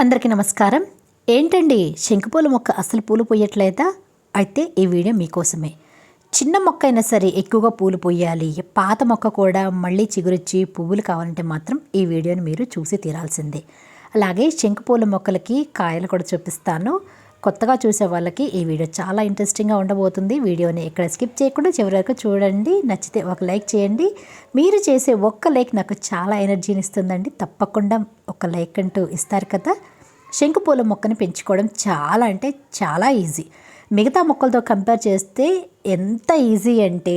అందరికీ నమస్కారం. ఏంటండి శంకుపూల మొక్క అసలు పూలు పోయట్లేదా? అయితే ఈ వీడియో మీకోసమే. చిన్న మొక్క అయినా సరే ఎక్కువగా పూలు పోయాలి. పాత మొక్క కూడా మళ్ళీ చిగురిచ్చి పువ్వులు కావాలంటే మాత్రం ఈ వీడియోని మీరు చూసి తీరాల్సిందే. అలాగే శంకుపూల మొక్కలకి కాయలు కూడా చూపిస్తాను. కొత్తగా చూసే వాళ్ళకి ఈ వీడియో చాలా ఇంట్రెస్టింగ్గా ఉండబోతుంది. వీడియోని ఇక్కడ స్కిప్ చేయకుండా చివరి వరకు చూడండి. నచ్చితే ఒక లైక్ చేయండి. మీరు చేసే ఒక్క లైక్ నాకు చాలా ఎనర్జీని ఇస్తుందండి. తప్పకుండా ఒక లైక్ అంటూ ఇస్తారు కదా. శంకుపూల మొక్కని పెంచుకోవడం చాలా అంటే చాలా ఈజీ మిగతా మొక్కలతో కంపేర్ చేస్తే ఎంత ఈజీ అంటే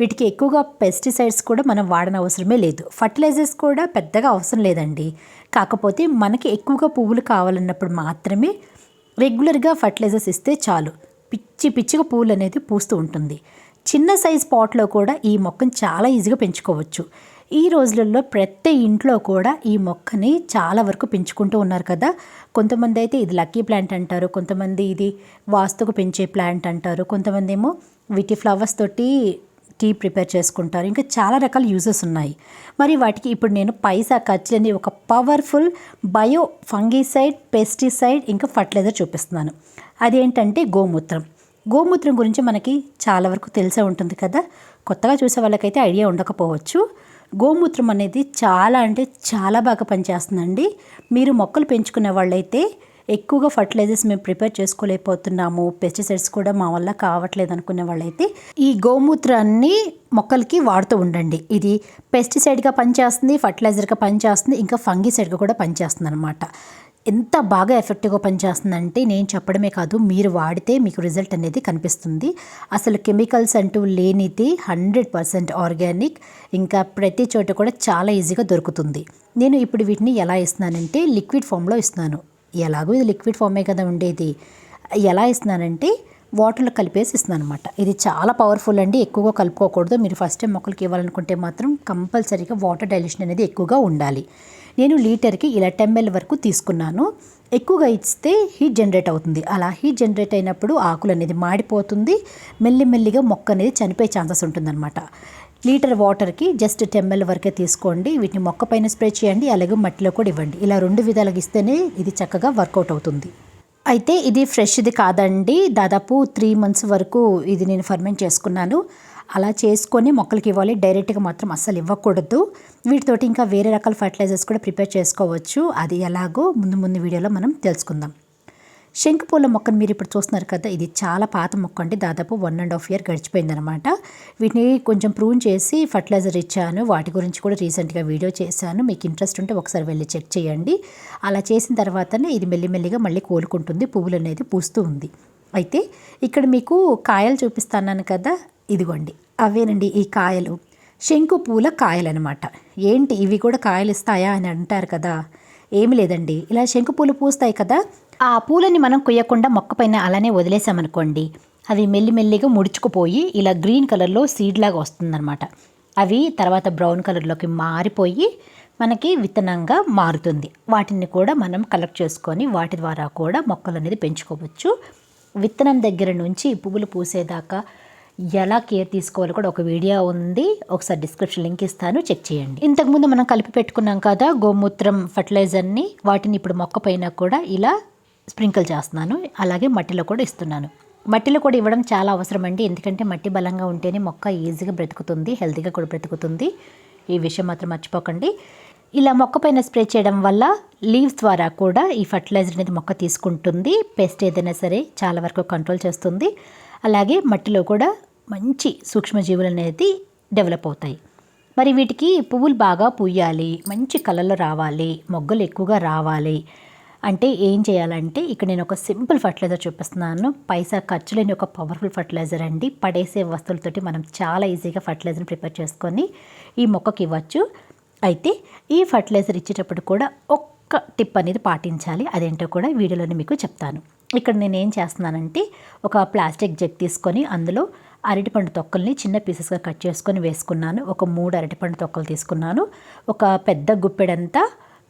వీటికి ఎక్కువగా పెస్టిసైడ్స్ కూడా మనం వాడన అవసరమే లేదు. ఫర్టిలైజర్స్ కూడా పెద్దగా అవసరం లేదండి. కాకపోతే మనకి ఎక్కువగా పువ్వులు కావాలన్నప్పుడు మాత్రమే రెగ్యులర్గా ఫర్టిలైజర్స్ ఇస్తే చాలు. పిచ్చి పిచ్చిగా పూలు అనేది పూస్తూ ఉంటుంది. చిన్న సైజ్ పాట్లో కూడా ఈ మొక్కను చాలా ఈజీగా పెంచుకోవచ్చు. ఈ రోజులలో ప్రతి ఇంట్లో కూడా ఈ మొక్కని చాలా వరకు పెంచుకుంటూ ఉన్నారు కదా. కొంతమంది అయితే ఇది లక్కీ ప్లాంట్ అంటారు కొంతమంది ఇది వాస్తుకు పెంచే ప్లాంట్ అంటారు కొంతమంది ఏమో వీటి ఫ్లవర్స్ తోటి టీ ప్రిపేర్ చేసుకుంటారు. ఇంకా చాలా రకాల యూజెస్ ఉన్నాయి. మరి వాటికి ఇప్పుడు నేను పైసా ఖర్చులని ఒక పవర్ఫుల్ బయో ఫంగిసైడ్ పెస్టిసైడ్ ఇంకా ఫర్టిలైజర్ చూపిస్తున్నాను. అదేంటంటే గోమూత్రం. గోమూత్రం గురించి మనకి చాలా వరకు తెలిసే ఉంటుంది కదా. కొత్తగా చూసే వాళ్ళకైతే ఐడియా ఉండకపోవచ్చు. గోమూత్రం అనేది చాలా అంటే చాలా బాగా పనిచేస్తుందండి. మీరు మొక్కలు పెంచుకునే వాళ్ళైతే ఎక్కువగా ఫర్టిలైజర్స్ మేము ప్రిపేర్ చేసుకోలేకపోతున్నాము. పెస్టిసైడ్స్ కూడా మా వల్ల కావట్లేదు అనుకునే వాళ్ళైతే ఈ గోమూత్రాన్ని మొక్కలకి వాడుతూ ఉండండి. ఇది పెస్టిసైడ్గా పనిచేస్తుంది ఫర్టిలైజర్గా పనిచేస్తుంది ఇంకా ఫంగిసైడ్గా కూడా పనిచేస్తుంది అనమాట ఎంత బాగా ఎఫెక్టివ్గా పనిచేస్తుందంటే నేను చెప్పడమే కాదు మీరు వాడితే మీకు రిజల్ట్ అనేది కనిపిస్తుంది. అసలు కెమికల్స్ అంటూ లేనిది హండ్రెడ్ పర్సెంట్ ఆర్గానిక్ ఇంకా ప్రతి చోట కూడా చాలా ఈజీగా దొరుకుతుంది. నేను ఇప్పుడు వీటిని ఎలా ఇస్తున్నానంటే లిక్విడ్ ఫామ్లో ఇస్తున్నాను. ఎలాగో ఇది లిక్విడ్ ఫామే కదా ఉండేది. ఎలా ఇస్తున్నానంటే వాటర్లో కలిపేసి ఇస్తున్నాను అనమాట ఇది చాలా పవర్ఫుల్ అండి. ఎక్కువగా కలుపుకోకూడదు. మీరు ఫస్ట్ టైం మొక్కలకి ఇవ్వాలనుకుంటే మాత్రం కంపల్సరీగా వాటర్ డైల్యూషన్ అనేది ఎక్కువగా ఉండాలి. నేను లీటర్కి ఇలా టెంబెల్ వరకు తీసుకున్నాను. ఎక్కువగా ఇస్తే హీట్ జనరేట్ అవుతుంది. అలా హీట్ జనరేట్ అయినప్పుడు ఆకులు అనేది మాడిపోతుంది. మెల్లిమెల్లిగా మొక్క అనేది చనిపోయే ఛాన్సెస్ ఉంటుందన్నమాట. లీటర్ వాటర్కి జస్ట్ టెంఎల్ వరకే తీసుకోండి. వీటిని మొక్క పైన స్ప్రే చేయండి. అలాగే మట్టిలో కూడా ఇవ్వండి. ఇలా రెండు విధాలుగా ఇస్తేనే ఇది చక్కగా వర్కౌట్ అవుతుంది. అయితే ఇది ఫ్రెష్ది కాదండి. దాదాపు త్రీ మంత్స్ వరకు ఇది నేను ఫర్మెంట్ చేసుకున్నాను. అలా చేసుకొని మొక్కలకి ఇవ్వాలి. డైరెక్ట్గా మాత్రం అస్సలు ఇవ్వకూడదు. వీటితోటి ఇంకా వేరే రకాల ఫర్టిలైజర్స్ కూడా ప్రిపేర్ చేసుకోవచ్చు. అది ఎలాగో ముందు ముందు వీడియోలో మనం తెలుసుకుందాం. శంకుపూల మొక్కను మీరు ఇప్పుడు చూస్తున్నారు కదా ఇది చాలా పాత మొక్క అండి. దాదాపు వన్ అండ్ హాఫ్ ఇయర్ గడిచిపోయిందనమాట వీటిని కొంచెం ప్రూన్ చేసి ఫర్టిలైజర్ ఇచ్చాను. వాటి గురించి కూడా రీసెంట్గా వీడియో చేశాను. మీకు ఇంట్రెస్ట్ ఉంటే ఒకసారి వెళ్ళి చెక్ చేయండి. అలా చేసిన తర్వాతనే ఇది మెల్లిమెల్లిగా మళ్ళీ కోలుకుంటుంది. పువ్వులు అనేది పూస్తూ ఉంది. అయితే ఇక్కడ మీకు కాయలు చూపిస్తాను కదా ఇదిగోండి. అవేనండి ఈ కాయలు. శంకు పూల కాయలు అనమాట ఏంటి? ఇవి కూడా కాయలు ఇస్తాయా అని అంటారు కదా. ఏమి లేదండి. ఇలా శంకు పూలు పూస్తాయి కదా ఆ పూలని మనం కొయ్యకుండా మొక్కపైన అలానే వదిలేసామనుకోండి అవి మెల్లిమెల్లిగా ముడుచుకుపోయి ఇలా గ్రీన్ కలర్లో సీడ్ లాగా వస్తుందన్నమాట. అవి తర్వాత బ్రౌన్ కలర్లోకి మారిపోయి మనకి విత్తనంగా మారుతుంది. వాటిని కూడా మనం కలెక్ట్ చేసుకొని వాటి ద్వారా కూడా మొక్కలు అనేది పెంచుకోవచ్చు. విత్తనం దగ్గర నుంచి పువ్వులు పూసేదాకా ఎలా కేర్ తీసుకోవాలో కూడా ఒక వీడియో ఉంది. ఒకసారి డిస్క్రిప్షన్ లింక్ ఇస్తాను చెక్ చేయండి. ఇంతకుముందు మనం కలిపి పెట్టుకున్నాం కదా గోమూత్రం ఫర్టిలైజర్ని వాటిని ఇప్పుడు మొక్క పైన కూడా ఇలా స్ప్రింకిల్ చేస్తున్నాను. అలాగే మట్టిలో కూడా ఇస్తున్నాను. మట్టిలో కూడా ఇవ్వడం చాలా అవసరం అండి ఎందుకంటే మట్టి బలంగా ఉంటేనే మొక్క ఈజీగా బ్రతుకుతుంది హెల్తీగా కూడా బ్రతుకుతుంది. ఈ విషయం మాత్రం మర్చిపోకండి. ఇలా మొక్క పైన స్ప్రే చేయడం వల్ల లీవ్స్ ద్వారా కూడా ఈ ఫర్టిలైజర్ అనేది మొక్క తీసుకుంటుంది. పెస్ట్ ఏదైనా సరే చాలా వరకు కంట్రోల్ చేస్తుంది. అలాగే మట్టిలో కూడా మంచి సూక్ష్మజీవులు అనేది డెవలప్ అవుతాయి. మరి వీటికి పువ్వులు బాగా పూయాలి మంచి కలర్లో రావాలి మొగ్గలు ఎక్కువగా రావాలి అంటే ఏం చేయాలంటే ఇక్కడ నేను ఒక సింపుల్ ఫర్టిలైజర్ చూపిస్తున్నాను. పైసా ఖర్చు లేని ఒక పవర్ఫుల్ ఫర్టిలైజర్ అండి. పడేసే వస్తువులతోటి మనం చాలా ఈజీగా ఫర్టిలైజర్ని ప్రిపేర్ చేసుకొని ఈ మొక్కకి ఇవ్వచ్చు. అయితే ఈ ఫర్టిలైజర్ ఇచ్చేటప్పుడు కూడా ఒక్క టిప్ అనేది పాటించాలి. అదేంటో కూడా వీడియోలోనే మీకు చెప్తాను. ఇక్కడ నేను ఏం చేస్తున్నానంటే ఒక ప్లాస్టిక్ జగ్ తీసుకొని అందులో అరటిపండు తొక్కల్ని చిన్న పీసెస్గా కట్ చేసుకొని వేసుకున్నాను. ఒక మూడు అరటిపండు తొక్కలు తీసుకున్నాను. ఒక పెద్ద గుప్పెడంతా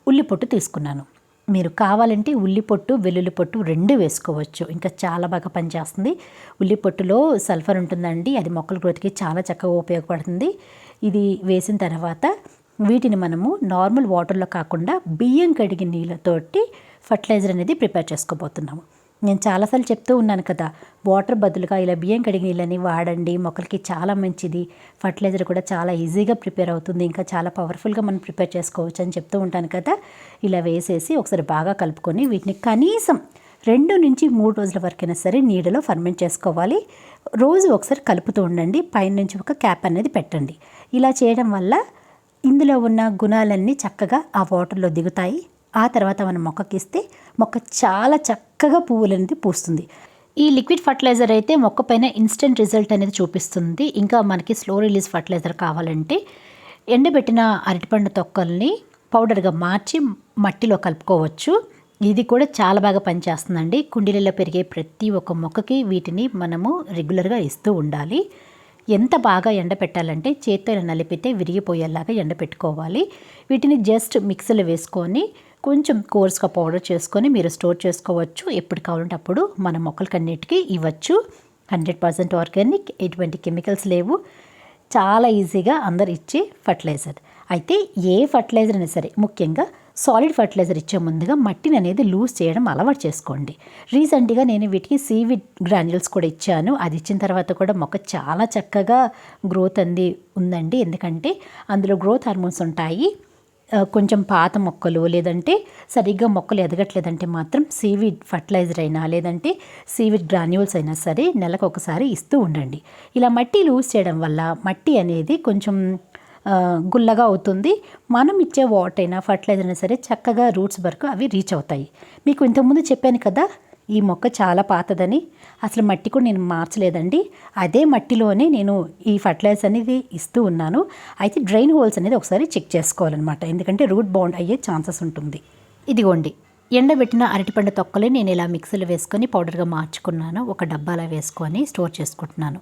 ఉల్లిపొట్టు తీసుకున్నాను. మీరు కావాలంటే ఉల్లి పొట్టు వెల్లుల్లి పొట్టు రెండు వేసుకోవచ్చు. ఇంకా చాలా బాగా పనిచేస్తుంది. ఉల్లి పొట్టులో సల్ఫర్ ఉంటుందండి. అది మొక్కల గ్రోత్కి చాలా చక్కగా ఉపయోగపడుతుంది. ఇది వేసిన తర్వాత వీటిని మనము నార్మల్ వాటర్లో కాకుండా బియ్యం కడిగిన నీళ్ళతోటి ఫర్టిలైజర్ అనేది ప్రిపేర్ చేసుకోబోతున్నాము. నేను చాలాసార్లు చెప్తూ ఉన్నాను కదా వాటర్ బదులుగా ఇలా బియ్యం కడిగిన నీళ్ళని వాడండి మొక్కలకి చాలా మంచిది ఫర్టిలైజర్ కూడా చాలా ఈజీగా ప్రిపేర్ అవుతుంది ఇంకా చాలా పవర్ఫుల్గా మనం ప్రిపేర్ చేసుకోవచ్చు అని చెప్తూ ఉంటాను కదా. ఇలా వేసేసి ఒకసారి బాగా కలుపుకొని వీటిని కనీసం రెండు నుంచి మూడు రోజుల వరకైనా సరే నీడలో ఫర్మెంట్ చేసుకోవాలి. రోజు ఒకసారి కలుపుతూ ఉండండి పైనుంచి ఒక క్యాప్ అనేది పెట్టండి. ఇలా చేయడం వల్ల ఇందులో ఉన్న గుణాలన్నీ చక్కగా ఆ వాటర్లో దిగుతాయి. ఆ తర్వాత మనం మొక్కకి ఇస్తే మొక్క చాలా చక్కగా పువ్వులు అనేది పూస్తుంది. ఈ లిక్విడ్ ఫర్టిలైజర్ అయితే మొక్క పైన ఇన్స్టెంట్ రిజల్ట్ అనేది చూపిస్తుంది. ఇంకా మనకి స్లో రిలీజ్ ఫర్టిలైజర్ కావాలంటే ఎండబెట్టిన అరటిపండు తొక్కల్ని పౌడర్గా మార్చి మట్టిలో కలుపుకోవచ్చు. ఇది కూడా చాలా బాగా పనిచేస్తుందండి. కుండీలలో పెరిగే ప్రతి ఒక్క మొక్కకి వీటిని మనము రెగ్యులర్గా ఇస్తూ ఉండాలి. ఎంత బాగా ఎండపెట్టాలంటే పెట్టాలంటే చేతితో నలిపితే విరిగిపోయేలాగా ఎండపెట్టుకోవాలి వీటిని జస్ట్ మిక్సీలో వేసుకొని కొంచెం కోర్స్గా పౌడర్ చేసుకొని మీరు స్టోర్ చేసుకోవచ్చు. ఎప్పుడు కావాలంటే అప్పుడు మన మొక్కలకన్నిటికీ ఇవ్వచ్చు. హండ్రెడ్ పర్సెంట్ ఆర్గానిక్ ఎటువంటి కెమికల్స్ లేవు. చాలా ఈజీగా అందరు ఇచ్చే ఫర్టిలైజర్. అయితే ఏ ఫర్టిలైజర్ అయినా సరే ముఖ్యంగా సాలిడ్ ఫర్టిలైజర్ ఇచ్చే ముందుగా మట్టిని అనేది లూజ్ చేయడం అలవాటు చేసుకోండి. రీసెంట్గా నేను వీటికి సీవిడ్ గ్రాన్యుల్స్ కూడా ఇచ్చాను. అది ఇచ్చిన తర్వాత కూడా మొక్క చాలా చక్కగా గ్రోత్ అంది ఉందండి. ఎందుకంటే అందులో గ్రోత్ హార్మోన్స్ ఉంటాయి. కొంచెం పాత మొక్కలు లేదంటే సరిగ్గా మొక్కలు ఎదగట్లేదంటే మాత్రం సీవిడ్ ఫర్టిలైజర్ అయినా లేదంటే సీవిడ్ గ్రాన్యూల్స్ అయినా సరే నెలకు ఒకసారి ఇస్తూ ఉండండి. ఇలా మట్టి లూజ్ చేయడం వల్ల మట్టి అనేది కొంచెం గుల్లగా అవుతుంది. మనం ఇచ్చే వాటర్ అయినా ఫర్టిలైజర్ అయినా సరే చక్కగా రూట్స్ వరకు అవి రీచ్ అవుతాయి. మీకు ఇంతకుముందు చెప్పాను కదా ఈ మొక్క చాలా పాతదని. అసలు మట్టి కూడా నేను మార్చలేదండి. అదే మట్టిలోనే నేను ఈ ఫర్టిలైజర్ అనేది ఇస్తూ ఉన్నాను. అయితే డ్రైన్ హోల్స్ అనేది ఒకసారి చెక్ చేసుకోవాలన్నమాట. ఎందుకంటే రూట్ బౌండ్ అయ్యే ఛాన్సెస్ ఉంటుంది. ఇదిగోండి. ఎండబెట్టిన అరటిపండు తొక్కలే నేను ఇలా మిక్సీలో వేసుకొని పౌడర్గా మార్చుకున్నాను. ఒక డబ్బాలో వేసుకొని స్టోర్ చేసుకుంటున్నాను.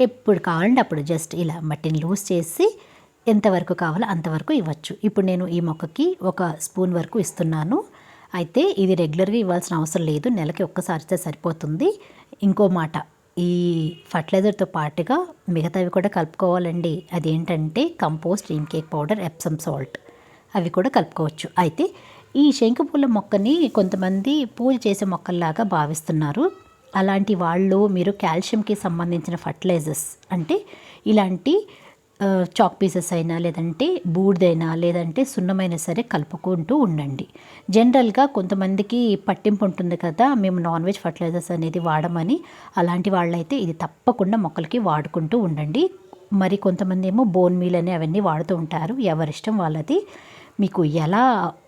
ఎప్పుడు కావాలంటే అప్పుడు జస్ట్ ఇలా మట్టిని లూజ్ చేసి ఎంతవరకు కావాలో అంతవరకు ఇవ్వచ్చు. ఇప్పుడు నేను ఈ మొక్కకి ఒక స్పూన్ వరకు ఇస్తున్నాను. అయితే ఇది రెగ్యులర్గా ఇవ్వాల్సిన అవసరం లేదు. నెలకి ఒక్కసారి ఇస్తే సరిపోతుంది. ఇంకో మాట ఈ ఫర్టిలైజర్తో పాటుగా మిగతావి కూడా కలుపుకోవాలండి. అదేంటంటే compost neem cake powder Epsom salt అవి కూడా కలుపుకోవచ్చు. అయితే ఈ శంకుపూల మొక్కని కొంతమంది పూజ చేసే మొక్కల్లాగా భావిస్తున్నారు. అలాంటి వాళ్ళు మీరు కాల్షియంకి సంబంధించిన ఫర్టిలైజర్స్ అంటే ఇలాంటి చాక్ పీసెస్ అయినా లేదంటే బూడిదైనా లేదంటే సున్నమైనా సరే కలుపుకుంటూ ఉండండి. జనరల్గా కొంతమందికి పట్టింపు ఉంటుంది కదా మేము నాన్ వెజ్ ఫర్టిలైజర్స్ అనేది వాడమని అలాంటి వాళ్ళైతే ఇది తప్పకుండా మొక్కలకి వాడుకుంటూ ఉండండి. మరి కొంతమంది ఏమో బోన్ మీల్ అని అవన్నీ వాడుతూ ఉంటారు ఎవరిష్టం వాళ్ళది. మీకు ఎలా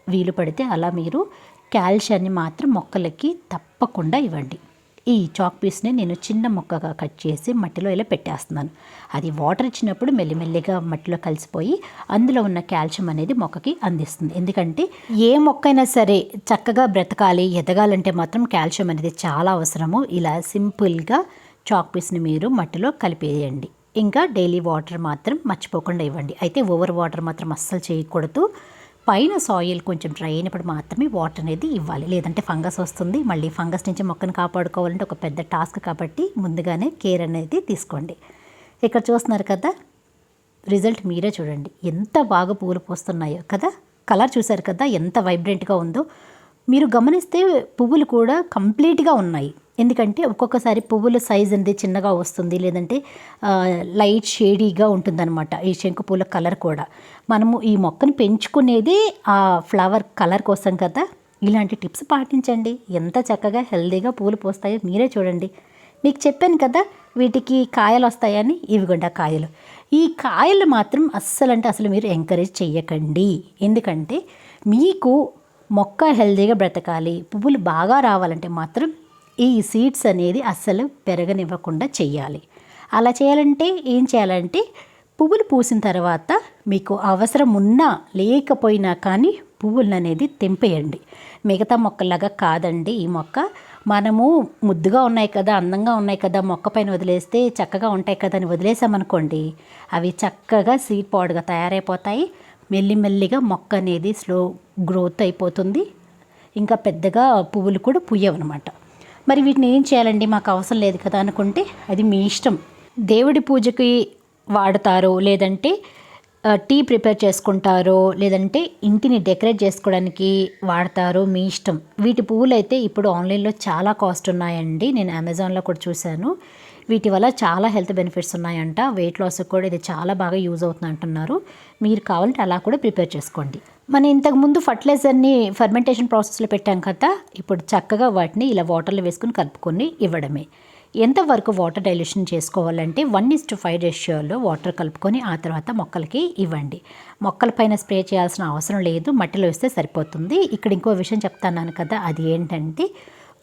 వీలు పడితే అలా మీరు కాల్షియాన్ని మాత్రం మొక్కలకి తప్పకుండా ఇవ్వండి. ఈ చాక్ పీస్ని నేను చిన్న ముక్కగా కట్ చేసి మట్టిలో ఇలా పెట్టేస్తున్నాను. అది వాటర్ ఇచ్చినప్పుడు మెల్లిమెల్లిగా మట్టిలో కలిసిపోయి అందులో ఉన్న కాల్షియం అనేది మొక్కకి అందిస్తుంది. ఎందుకంటే ఏ మొక్క అయినా సరే చక్కగా బ్రతకాలి ఎదగాలంటే మాత్రం కాల్షియం అనేది చాలా అవసరము. ఇలా సింపుల్గా చాక్ పీస్ని మీరు మట్టిలో కలిపేయండి. ఇంకా డైలీ వాటర్ మాత్రం మర్చిపోకుండా ఇవ్వండి. అయితే ఓవర్ వాటర్ మాత్రం అస్సలు చేయకూడదు. పైన సాయిల్ కొంచెం డ్రై అయినప్పుడు మాత్రమే వాటర్ అనేది ఇవ్వాలి. లేదంటే ఫంగస్ వస్తుంది. మళ్ళీ ఫంగస్ నుంచి మొక్కను కాపాడుకోవాలంటే ఒక పెద్ద టాస్క్ కాబట్టి ముందుగానే కేర్ అనేది తీసుకోండి. ఇక్కడ చూస్తున్నారు కదా రిజల్ట్ మీరే చూడండి. ఎంత బాగా పూలు పూస్తున్నాయో కదా? కలర్ చూశారు కదా ఎంత వైబ్రెంట్గా ఉందో. మీరు గమనిస్తే పువ్వులు కూడా కంప్లీట్గా ఉన్నాయి. ఎందుకంటే ఒక్కొక్కసారి పువ్వుల సైజ్ అనేది చిన్నగా వస్తుంది లేదంటే లైట్ షేడీగా ఉంటుందన్నమాట. ఈ శంకు పూల కలర్ కూడా. మనము ఈ మొక్కను పెంచుకునేది ఆ ఫ్లవర్ కలర్ కోసం కదా. ఇలాంటి టిప్స్ పాటించండి. ఎంత చక్కగా హెల్దీగా పూలు పూస్తాయో మీరే చూడండి. మీకు చెప్పాను కదా వీటికి కాయలు వస్తాయని? ఇవిగొండ కాయలు. ఈ కాయలు మాత్రం అస్సలు అంటే అసలు మీరు ఎంకరేజ్ చేయకండి ఎందుకంటే మీకు మొక్క హెల్దీగా బ్రతకాలి పువ్వులు బాగా రావాలంటే మాత్రం ఈ సీడ్స్ అనేది అస్సలు పెరగనివ్వకుండా చేయాలి. అలా చేయాలంటే ఏం చేయాలంటే పువ్వులు పూసిన తర్వాత మీకు అవసరం ఉన్నా లేకపోయినా కానీ పువ్వులను అనేది తెంపేయండి. మిగతా మొక్కలాగా కాదండి ఈ మొక్క. మనము ముద్దుగా ఉన్నాయి కదా అందంగా ఉన్నాయి కదా మొక్క పైన వదిలేస్తే చక్కగా ఉంటాయి కదా అని వదిలేసామనుకోండి అవి చక్కగా సీడ్ పౌడర్గా తయారైపోతాయి. మెల్లిమెల్లిగా మొక్క అనేది స్లో గ్రోత్ అయిపోతుంది. ఇంకా పెద్దగా పువ్వులు కూడా పుయ్యవన్నమాట మరి వీటిని ఏం చేయాలండి? మాకు అవసరం లేదు కదా అనుకుంటే అది మీ ఇష్టం. దేవుడి పూజకి వాడతారు లేదంటే టీ ప్రిపేర్ చేసుకుంటారో లేదంటే ఇంటిని డెకరేట్ చేసుకోవడానికి వాడతారో మీ ఇష్టం. వీటి పువ్వులు అయితే ఇప్పుడు ఆన్లైన్లో చాలా కాస్ట్ ఉన్నాయండి. నేను అమెజాన్లో కూడా చూశాను. వీటి వల్ల చాలా హెల్త్ బెనిఫిట్స్ ఉన్నాయంట. వెయిట్ లాస్కి కూడా ఇది చాలా బాగా యూజ్ అవుతుంది అంటున్నారు. మీరు కావాలంటే అలా కూడా ప్రిపేర్ చేసుకోండి. మనం ఇంతకుముందు ఫర్టిలైజర్ని ఫర్మెంటేషన్ ప్రాసెస్లో పెట్టాం కదా ఇప్పుడు చక్కగా వాటిని ఇలా వాటర్లో వేసుకుని కలుపుకొని ఇవ్వడమే. ఎంతవరకు వాటర్ డైల్యూషన్ చేసుకోవాలంటే వన్ ఇస్ టు ఫైవ్ రేషియోలో వాటర్ కలుపుకొని ఆ తర్వాత మొక్కలకి ఇవ్వండి. మొక్కల పైన స్ప్రే చేయాల్సిన అవసరం లేదు. మట్టిలో వేస్తే సరిపోతుంది. ఇక్కడ ఇంకో విషయం చెప్తాను కదా అది ఏంటంటే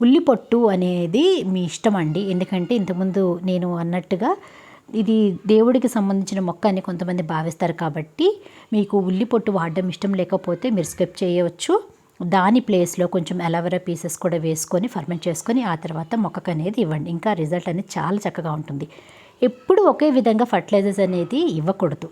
ఉల్లిపొట్టు అనేది మీ ఇష్టం అండి ఎందుకంటే ఇంతకుముందు నేను అన్నట్టుగా ఇది దేవుడికి సంబంధించిన మొక్క అని కొంతమంది భావిస్తారు కాబట్టి మీకు ఉల్లి పొట్టు వాడడం ఇష్టం లేకపోతే మీరు స్కిప్ చేయవచ్చు. దాని ప్లేస్లో కొంచెం అలవెరా పీసెస్ కూడా వేసుకొని ఫర్మెంట్ చేసుకొని ఆ తర్వాత మొక్కకు అనేది ఇవ్వండి. ఇంకా రిజల్ట్ అనేది చాలా చక్కగా ఉంటుంది. ఎప్పుడు ఒకే విధంగా ఫర్టిలైజర్స్ అనేది ఇవ్వకూడదు.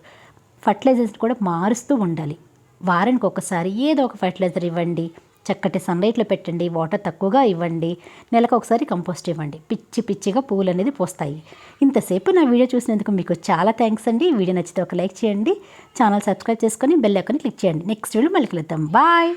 ఫర్టిలైజర్స్ కూడా మారుస్తూ ఉండాలి. వారానికి ఒకసారి ఏదో ఒక ఫర్టిలైజర్ ఇవ్వండి. చక్కటి సన్లైట్లో పెట్టండి వాటర్ తక్కువగా ఇవ్వండి నెలకు ఒకసారి కంపోస్ట్ ఇవ్వండి. పిచ్చి పిచ్చిగా పువ్వులు అనేది పోస్తాయి. ఇంతసేపు నా వీడియో చూసినందుకు మీకు చాలా థ్యాంక్స్ అండి. వీడియో నచ్చితే ఒక లైక్ చేయండి. ఛానల్ సబ్స్క్రైబ్ చేసుకొని బెల్ ఐకాన్ క్లిక్ చేయండి. నెక్స్ట్ వీడియో మళ్ళీ కలుద్దాం. బాయ్